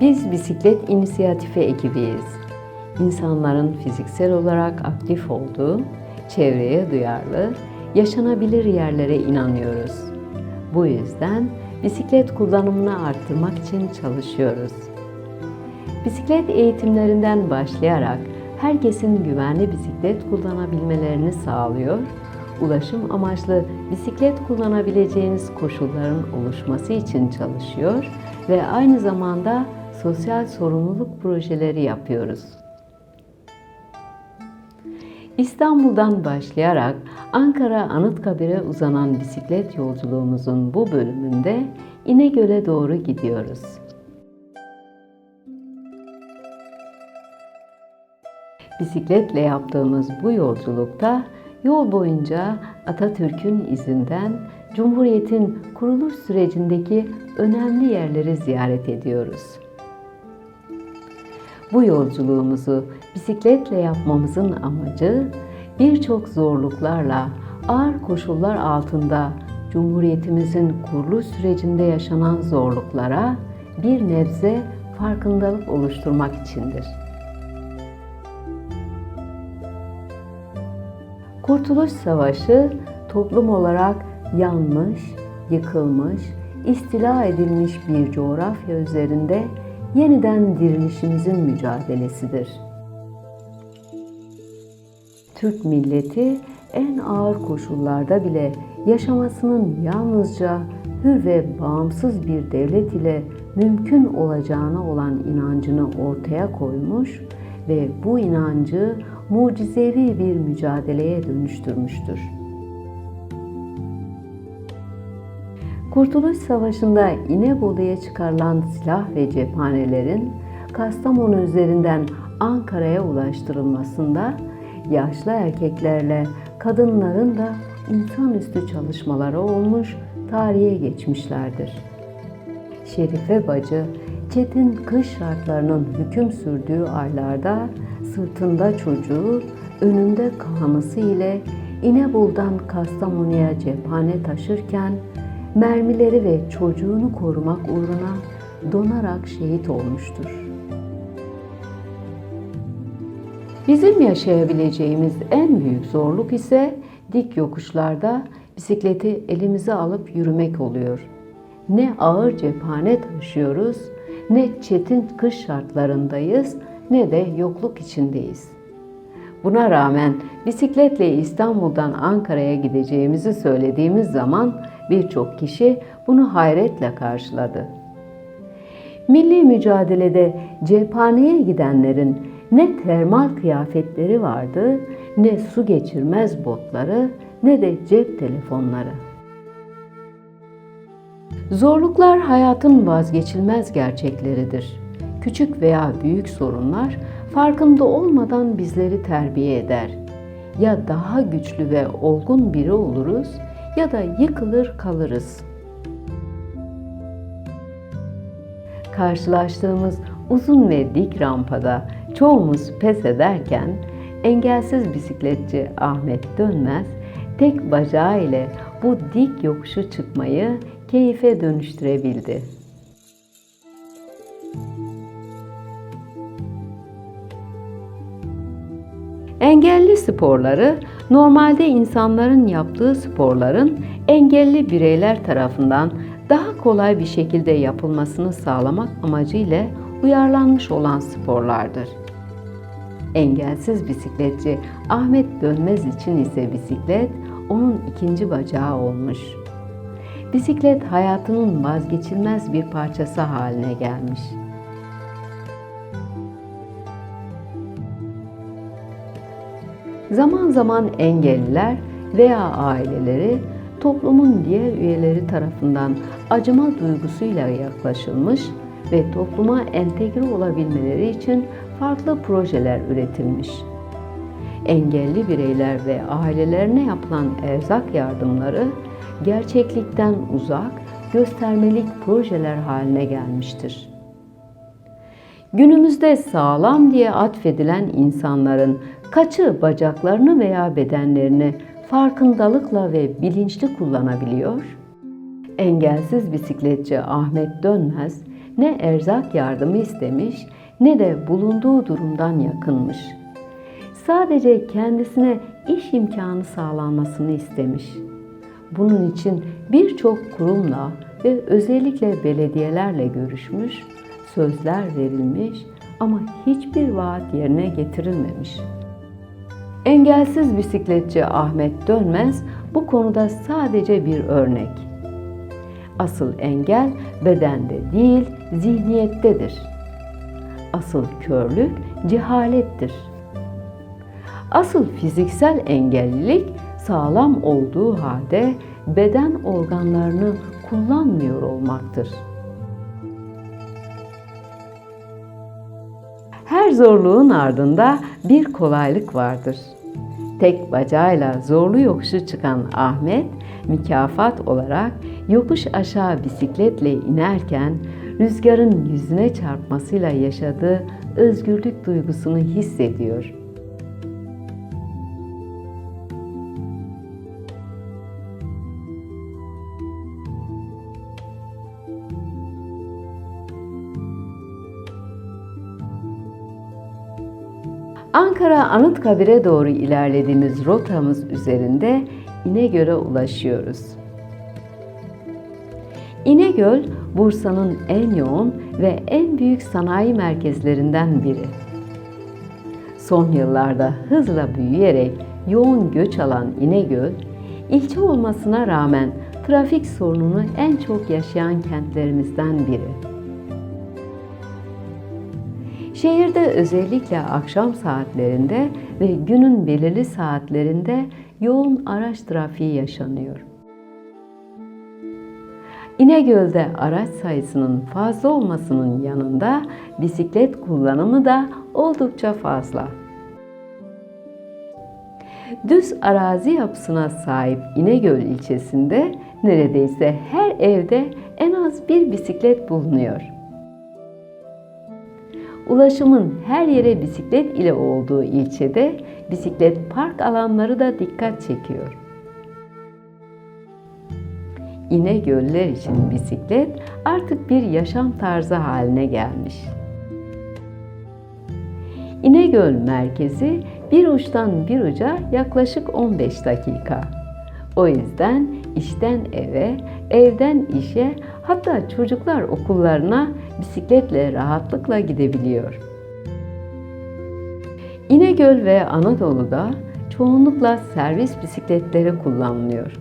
Biz bisiklet inisiyatifi ekibiyiz. İnsanların fiziksel olarak aktif olduğu, çevreye duyarlı, yaşanabilir yerlere inanıyoruz. Bu yüzden bisiklet kullanımını arttırmak için çalışıyoruz. Bisiklet eğitimlerinden başlayarak herkesin güvenli bisiklet kullanabilmelerini sağlıyor, ulaşım amaçlı bisiklet kullanabileceğiniz koşulların oluşması için çalışıyor ve aynı zamanda sosyal sorumluluk projeleri yapıyoruz. İstanbul'dan başlayarak Ankara Anıtkabir'e uzanan bisiklet yolculuğumuzun bu bölümünde İnegöl'e doğru gidiyoruz. Bisikletle yaptığımız bu yolculukta yol boyunca Atatürk'ün izinden Cumhuriyet'in kuruluş sürecindeki önemli yerleri ziyaret ediyoruz. Bu yolculuğumuzu bisikletle yapmamızın amacı birçok zorluklarla, ağır koşullar altında Cumhuriyetimizin kuruluş sürecinde yaşanan zorluklara bir nebze farkındalık oluşturmak içindir. Kurtuluş Savaşı toplum olarak yanmış, yıkılmış, istila edilmiş bir coğrafya üzerinde yeniden dirilişimizin mücadelesidir. Türk milleti en ağır koşullarda bile yaşamasının yalnızca hür ve bağımsız bir devlet ile mümkün olacağına olan inancını ortaya koymuş ve bu inancı mucizevi bir mücadeleye dönüştürmüştür. Kurtuluş Savaşı'nda İnebolu'ya çıkarılan silah ve cephanelerin Kastamonu üzerinden Ankara'ya ulaştırılmasında yaşlı erkeklerle kadınların da insanüstü çalışmaları olmuş, tarihe geçmişlerdir. Şerife bacı, çetin kış şartlarının hüküm sürdüğü aylarda sırtında çocuğu, önünde kahanısı ile İnebolu'dan Kastamonu'ya cephane taşırken mermileri ve çocuğunu korumak uğruna donarak şehit olmuştur. Bizim yaşayabileceğimiz en büyük zorluk ise dik yokuşlarda bisikleti elimize alıp yürümek oluyor. Ne ağır cephane taşıyoruz, ne çetin kış şartlarındayız, ne de yokluk içindeyiz. Buna rağmen bisikletle İstanbul'dan Ankara'ya gideceğimizi söylediğimiz zaman birçok kişi bunu hayretle karşıladı. Milli mücadelede cephaneye gidenlerin ne termal kıyafetleri vardı, ne su geçirmez botları, ne de cep telefonları. Zorluklar hayatın vazgeçilmez gerçekleridir. Küçük veya büyük sorunlar farkında olmadan bizleri terbiye eder. Ya daha güçlü ve olgun biri oluruz ya da yıkılır kalırız. Karşılaştığımız uzun ve dik rampada çoğumuz pes ederken engelsiz bisikletçi Ahmet Dönmez tek bacağı ile bu dik yokuşu çıkmayı keyfe dönüştürebildi. Engelli sporları normalde insanların yaptığı sporların engelli bireyler tarafından daha kolay bir şekilde yapılmasını sağlamak amacıyla uyarlanmış olan sporlardır. Engelsiz bisikletçi Ahmet Dönmez için ise bisiklet onun ikinci bacağı olmuş. Bisiklet hayatının vazgeçilmez bir parçası haline gelmiş. Zaman zaman engelliler veya aileleri toplumun diğer üyeleri tarafından acıma duygusuyla yaklaşılmış ve topluma entegre olabilmeleri için farklı projeler üretilmiş. Engelli bireyler ve ailelerine yapılan erzak yardımları gerçeklikten uzak, göstermelik projeler haline gelmiştir. Günümüzde sağlam diye atfedilen insanların kaçı bacaklarını veya bedenlerini farkındalıkla ve bilinçli kullanabiliyor? Engelsiz bisikletçi Ahmet Dönmez ne erzak yardımı istemiş ne de bulunduğu durumdan yakınmış. Sadece kendisine iş imkanı sağlanmasını istemiş. Bunun için birçok kurumla ve özellikle belediyelerle görüşmüş, sözler verilmiş ama hiçbir vaat yerine getirilmemiş. Engelsiz bisikletçi Ahmet Dönmez bu konuda sadece bir örnek. Asıl engel bedende değil, zihniyettedir. Asıl körlük cehalettir. Asıl fiziksel engellilik sağlam olduğu halde beden organlarını kullanmıyor olmaktır. Zorluğun ardında bir kolaylık vardır. Tek bacağıyla zorlu yokuşu çıkan Ahmet, mükafat olarak yokuş aşağı bisikletle inerken rüzgarın yüzüne çarpmasıyla yaşadığı özgürlük duygusunu hissediyor. Ankara Anıtkabir'e doğru ilerlediğimiz rotamız üzerinde İnegöl'e ulaşıyoruz. İnegöl, Bursa'nın en yoğun ve en büyük sanayi merkezlerinden biri. Son yıllarda hızla büyüyerek yoğun göç alan İnegöl, ilçe olmasına rağmen trafik sorununu en çok yaşayan kentlerimizden biri. Şehirde özellikle akşam saatlerinde ve günün belirli saatlerinde yoğun araç trafiği yaşanıyor. İnegöl'de araç sayısının fazla olmasının yanında bisiklet kullanımı da oldukça fazla. Düz arazi yapısına sahip İnegöl ilçesinde neredeyse her evde en az bir bisiklet bulunuyor. Ulaşımın her yere bisiklet ile olduğu ilçede bisiklet park alanları da dikkat çekiyor. İnegöller için bisiklet artık bir yaşam tarzı haline gelmiş. İnegöl merkezi bir uçtan bir uca yaklaşık 15 dakika. O yüzden işten eve, evden işe, hatta çocuklar okullarına bisikletle rahatlıkla gidebiliyor. İnegöl ve Anadolu'da çoğunlukla servis bisikletleri kullanılıyor.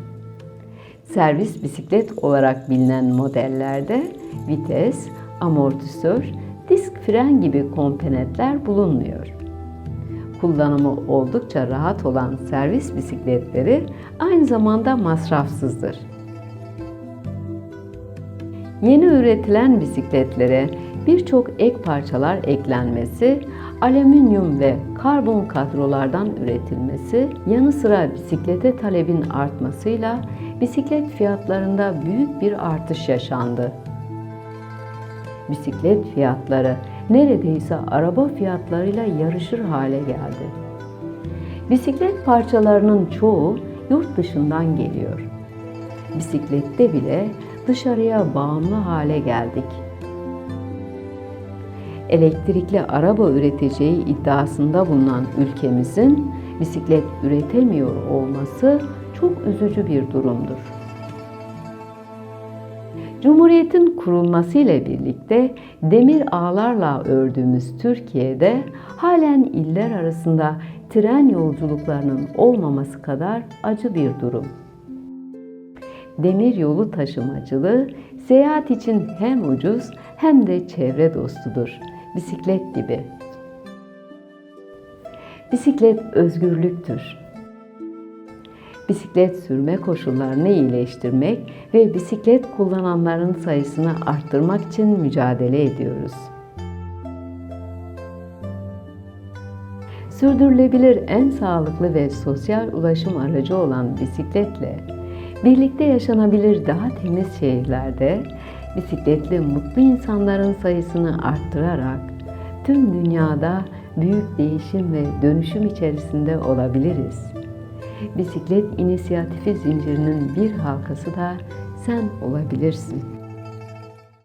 Servis bisiklet olarak bilinen modellerde vites, amortisör, disk fren gibi komponentler bulunmuyor. Kullanımı oldukça rahat olan servis bisikletleri aynı zamanda masrafsızdır. Yeni üretilen bisikletlere birçok ek parçalar eklenmesi, alüminyum ve karbon kadrolardan üretilmesi, yanı sıra bisiklete talebin artmasıyla bisiklet fiyatlarında büyük bir artış yaşandı. Bisiklet fiyatları neredeyse araba fiyatlarıyla yarışır hale geldi. Bisiklet parçalarının çoğu yurt dışından geliyor. Bisiklette bile dışarıya bağımlı hale geldik. Elektrikli araba üreteceği iddiasında bulunan ülkemizin bisiklet üretemiyor olması çok üzücü bir durumdur. Cumhuriyetin kurulmasıyla birlikte demir ağlarla ördüğümüz Türkiye'de halen iller arasında tren yolculuklarının olmaması kadar acı bir durum. Demir yolu taşımacılığı seyahat için hem ucuz hem de çevre dostudur. Bisiklet gibi. Bisiklet özgürlüktür bisiklet sürme koşullarını iyileştirmek ve bisiklet kullananların sayısını arttırmak için mücadele ediyoruz. Sürdürülebilir en sağlıklı ve sosyal ulaşım aracı olan bisikletle birlikte yaşanabilir daha temiz şehirlerde bisikletli mutlu insanların sayısını arttırarak tüm dünyada büyük değişim ve dönüşüm içerisinde olabiliriz. Bisiklet inisiyatifi zincirinin bir halkası da sen olabilirsin.